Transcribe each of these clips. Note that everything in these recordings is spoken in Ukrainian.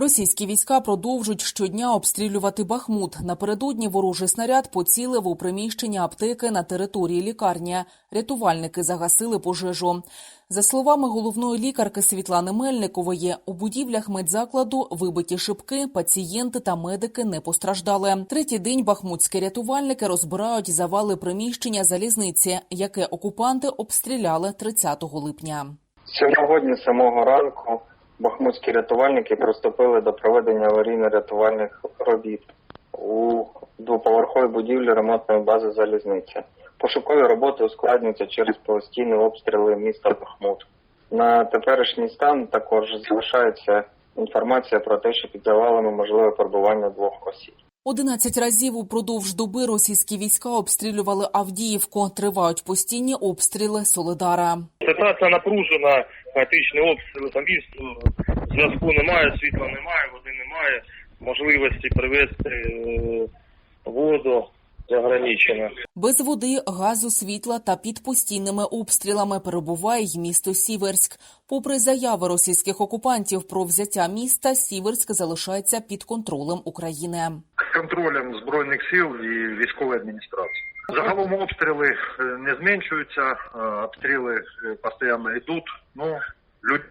Російські війська продовжують щодня обстрілювати Бахмут. Напередодні ворожий снаряд поцілив у приміщення аптеки на території лікарні. Рятувальники загасили пожежу. За словами головної лікарки Світлани Мельникової, у будівлях медзакладу вибиті шибки, пацієнти та медики не постраждали. Третій день бахмутські рятувальники розбирають завали приміщення залізниці, яке окупанти обстріляли 30 липня. Сьогодні, самого ранку, бахмутські рятувальники приступили до проведення аварійно-рятувальних робіт у двоповерховій будівлі ремонтної бази залізниці. Пошукові роботи ускладнюються через постійні обстріли міста Бахмут. На теперішній стан також залишається інформація про те, що під завалами можливе перебування двох осіб. 11 разів упродовж доби російські війська обстрілювали Авдіївку. Тривають постійні обстріли Солидара. Ситуація напружена, хаотичні обстріли по місту, зв'язку немає, світла немає, води немає, можливості привезти е, воду ограничена. Без води, газу, світла та під постійними обстрілами перебуває й місто Сіверськ. Попри заяви російських окупантів про взяття міста, Сіверськ залишається під контролем України. Контролем збройних сил і військової адміністрації. Загалом обстріли е, не зменшуються, е, обстріли е, постійно йдуть. Ну люди.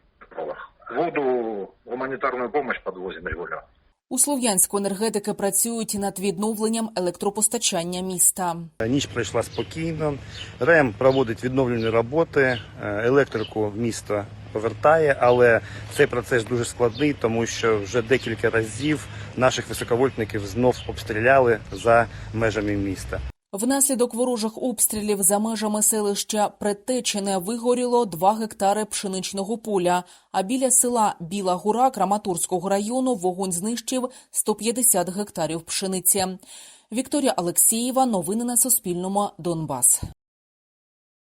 Воду, гуманітарну допомогу підвозимо регулярно. У Слов'янську енергетики працюють над відновленням електропостачання міста. Ніч пройшла спокійно. РЕМ проводить відновлені роботи, електрику в місто повертає, але цей процес дуже складний, тому що вже декілька разів наших високовольтників знов обстріляли за межами міста. Внаслідок ворожих обстрілів за межами селища Предтечене вигоріло 2 гектари пшеничного поля, а біля села Біла Гора Краматорського району вогонь знищив 150 гектарів пшениці. Вікторія Алексєєва. Новини на Суспільному. Донбас.